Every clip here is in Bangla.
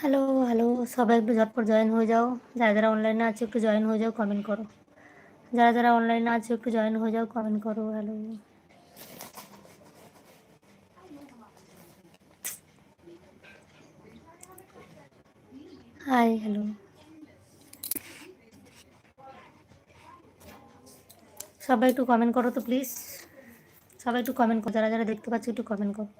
হ্যালো হ্যালো সবাই একটু ঝটপট জয়েন হয়ে যাও। যারা যারা অনলাইনে আছে, একটু জয়েন হয়ে যাও কমেন্ট করো। যারা যারা অনলাইনে আছে, একটু জয়েন হয়ে যাও কমেন্ট করো। হ্যালো হাই হ্যালো সবাই একটু কমেন্ট করো তো প্লিজ সবাই একটু কমেন্ট করো। যারা যারা দেখতে পাচ্ছ, একটু কমেন্ট করো।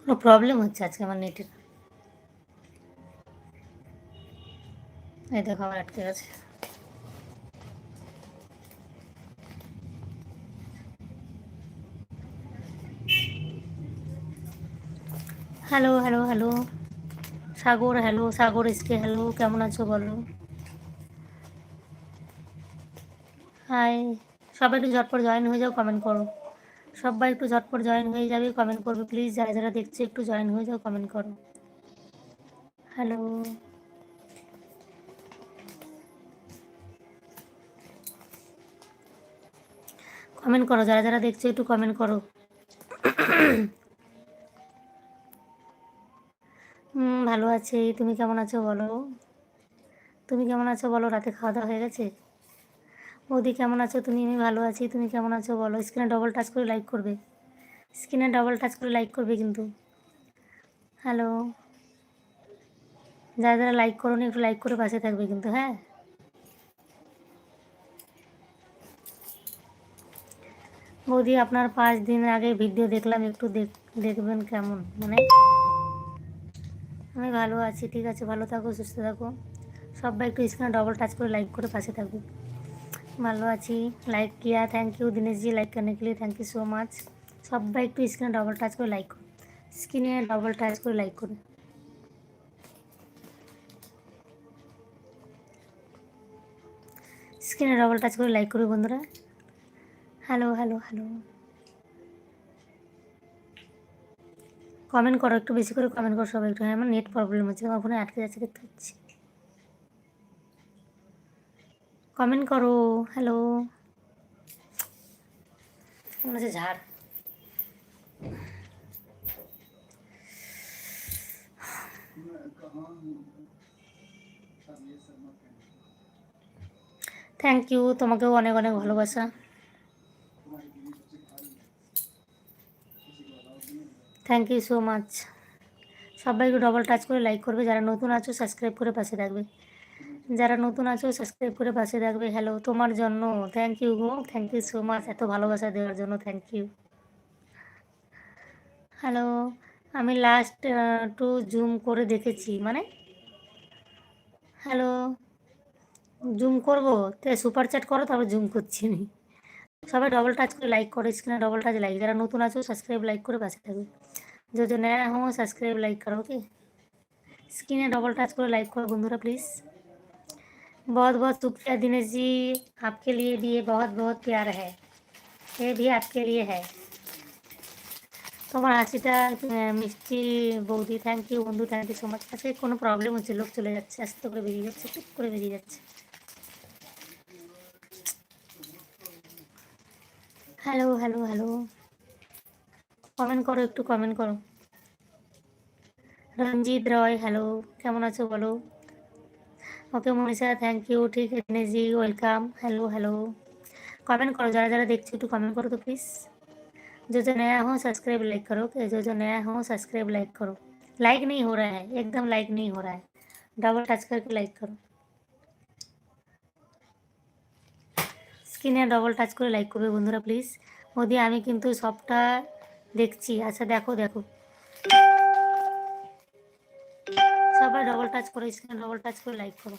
কোনো প্রবলেম হচ্ছে আজকে আমার নেটের এই দেখো আমার আটকে গেছে। Hello hello hello Sagar hello Sagar SK hello কেমন আছো বলো? হাই সবাই একটু ঝটপট জয়েন হয়ে যাও কমেন্ট করো। সবাই একটু ঝটপট জয়েন হয়ে যাবে কমেন্ট করবে প্লিজ যারা যারা দেখছে একটু জয়েন হয়ে যাও কমেন্ট করো। হ্যালো কমেন্ট করো, যারা যারা দেখছ একটু কমেন্ট করো। ভালো আছি, তুমি কেমন আছো বলো? তুমি কেমন আছো বলো, রাতে খাওয়া দাওয়া হয়ে গেছে? বৌদি কেমন আছো? তুমি, আমি ভালো আছি। তুমি কেমন আছো বলো? স্ক্রিনে ডবল টাচ করে লাইক করবে। স্ক্রিনে ডবল টাচ করে লাইক করবে কিন্তু। হ্যালো যারা যারা লাইক করো একটু লাইক করে পাশে থাকবে কিন্তু হ্যাঁ? বৌদি আপনার পাঁচ দিন আগে ভিডিও দেখলাম, একটু দেখবেন কেমন? মানে আমি ভালো আছি, ঠিক আছে, ভালো থাকো, সুস্থ থাকো। সবাই একটু স্ক্রিনে ডবল টাচ করে লাইক করে পাশে থাকবে ভালো আছি। লাইক কিয়া থ্যাংক ইউ দীনেশজি লাইক করার কে লিয়ে থ্যাংক ইউ সো মাচ সবাই একটু স্ক্রিনে ডবল টাচ করে লাইক করুন। স্ক্রিনে ডবল টাচ করে লাইক করুন। স্ক্রিনে ডবল টাচ করে লাইক করুন বন্ধুরা। হ্যালো হ্যালো হ্যালো কমেন্ট করো, একটু বেশি করে কমেন্ট করো সবাই। একটু হ্যাঁ আমার নেট প্রবলেম হচ্ছে আমার ফোনে আটকে যাচ্ছে, দেখতে পাচ্ছি। কমেন্ট করো হ্যালো কেমন আছে ঝাড়। থ্যাংক ইউ তোমাকেও অনেক অনেক ভালোবাসা। থ্যাংক ইউ সো মাচ সবাইকে ডবল টাচ করে লাইক করবে যারা নতুন আছো সাবস্ক্রাইব করে পাশে থাকবে। যারা নতুন আছো সাবস্ক্রাইব করে পাশে থাকবে। হ্যালো তোমার জন্য। Thank you go. Thank you so much এত ভালোবাসা দেওয়ার জন্য থ্যাংক ইউ হ্যালো আমি লাস্ট টু জুম করে দেখেছি। মানে? হ্যালো জুম করব? তো সুপার চ্যাট করো, তারপর জুম করছি আমি। সবাই ডবল টাচ করে লাইক করো স্ক্রিনে ডবল টাচ লাইক যারা নতুন আছো সাবস্ক্রাইব লাইক করে পাশে থাকবে যদি নেয় হো সাবস্ক্রাইব লাইক করো ওকে স্ক্রিনে ডবল টাচ করে লাইক করো বন্ধুরা প্লিজ बहुत बहुत शुक्रिया दिनेश जी आपके लिए भी ये बहुत बहुत प्यार है ये भी आपके लिए है তোমার হাসিটা মিষ্টি বৌদি থ্যাংক ইউ বন্ধু থ্যাংক ইউ সো মাচ আজকে কোনো প্রবলেম হচ্ছে লোক চলে যাচ্ছে আস্তে করে বেরিয়ে যাচ্ছে চুপ করে বেরিয়ে যাচ্ছে হ্যালো হ্যালো হ্যালো কমেন্ট করো একটু কমেন্ট করো রঞ্জিত রয় হ্যালো কেমন আছো বলো ওকে মনীষা থ্যাংক ইউ ঠিক আছে জি ওয়েলকাম হ্যালো হ্যালো कमेंट करो जरा जरा देखती तो कमेंट करो तो प्लीज़ जो जो नया हो सब्सक्राइब लाइक करो कि जो जो नया हो सब्सक्राइब लाइक करो लाइक नहीं हो रहा है एकदम लाइक नहीं हो रहा है डबल टच करके लाइक करो স্ক্রিনে ডবল টাচ করে লাইক করবে বন্ধুরা প্লিজ মোদি আমি কিন্তু সবটা দেখছি আচ্ছা দেখো দেখো সবাই ডবল টাচ করে স্ক্রিনে ডবল টাচ করে লাইক করো।